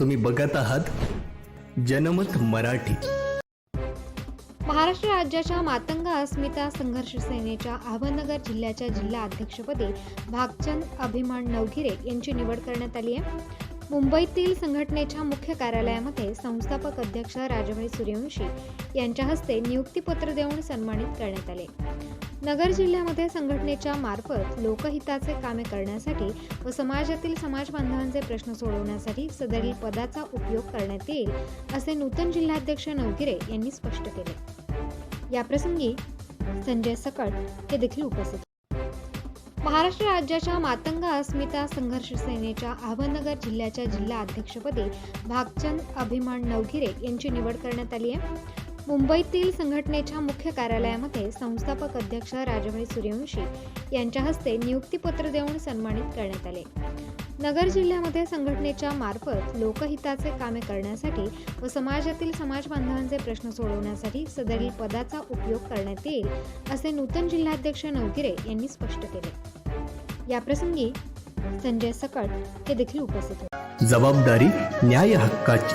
तुम्ही बघत आहात जनमत मराठी. महाराष्ट्र राज्याच्या मातंग अस्मिता संघर्ष सेनेच्या अहमदनगर जिल्ह्याच्या जिल्हा अध्यक्षपदी भागचंद अभिमान नवगिरे यांची निवड करण्यात आली आहे. मुंबईतील संघटनेच्या मुख्य कार्यालयामध्ये संस्थापक अध्यक्ष राजभाई सूर्यवंशी यांच्या हस्ते नियुक्तीपत्र देऊन सन्मानित करण्यात आले. नगर जिल्ह्यामध्ये संघटनेच्या मार्फत लोकहिताचे कामे करण्यासाठी व समाजातील समाज बांधवांचे प्रश्न सोडवण्यासाठी सदरील पदाचा उपयोग करण्यात येईल असे नूतन जिल्हाध्यक्ष नवगिरे यांनी स्पष्ट केले. याप्रसंगी संजय सकट हे देखील उपस्थित महाराष्ट्र राज्याच्या मातंग अस्मिता संघर्ष सेनेच्या अहमदनगर जिल्ह्याच्या जिल्हा अध्यक्षपदी भागचंद अभिमान नवगिरे यांची निवड करण्यात आली आहे. मुंबईतील संघटनेच्या मुख्य कार्यालयामध्ये संस्थापक अध्यक्ष राजभाई सूर्यवंशी यांच्या हस्ते नियुक्तीपत्र देऊन सन्मानित करण्यात आले. नगर जिल्ह्यामध्ये संघटनेच्या मार्फत लोकहिताचे कामे करण्यासाठी व समाजातील समाज बांधवांचे प्रश्न सोडवण्यासाठी सदरील पदाचा उपयोग करण्यात येईल असे नूतन जिल्हाध्यक्ष नवगिरे यांनी स्पष्ट केले. याप्रसंगी संजय सकट हे देखील उपस्थित होते. जबाबदारी न्याय हक्काची